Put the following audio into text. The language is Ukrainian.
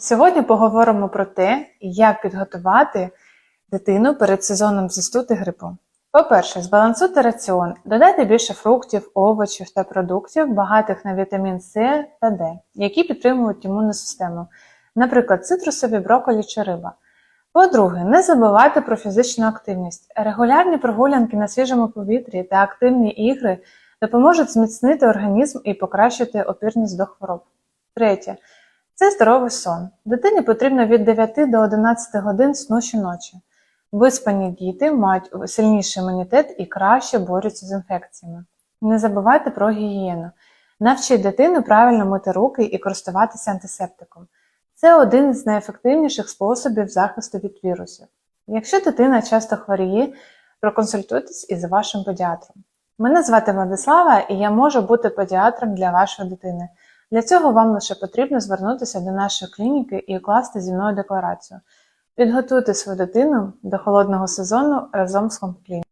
Сьогодні поговоримо про те, як підготувати дитину перед сезоном застуди грипу. По-перше, збалансуйте раціон, додайте більше фруктів, овочів та продуктів, багатих на вітамін С та Д, які підтримують імунну систему, наприклад, цитрусові, брокколі чи риба. По-друге, не забувайте про фізичну активність. Регулярні прогулянки на свіжому повітрі та активні ігри допоможуть зміцнити організм і покращити опірність до хвороб. Третє. Це здоровий сон. Дитині потрібно від 9 до 11 годин сну щоночі. Виспані діти мають сильніший імунітет і краще борються з інфекціями. Не забувайте про гігієну. Навчіть дитину правильно мити руки і користуватися антисептиком. Це один з найефективніших способів захисту від вірусів. Якщо дитина часто хворіє, проконсультуйтесь із вашим педіатром. Мене звати Владислава і я можу бути педіатром для вашої дитини. Для цього вам лише потрібно звернутися до нашої клініки і укласти зі мною декларацію. Підготуйте свою дитину до холодного сезону разом з комплін.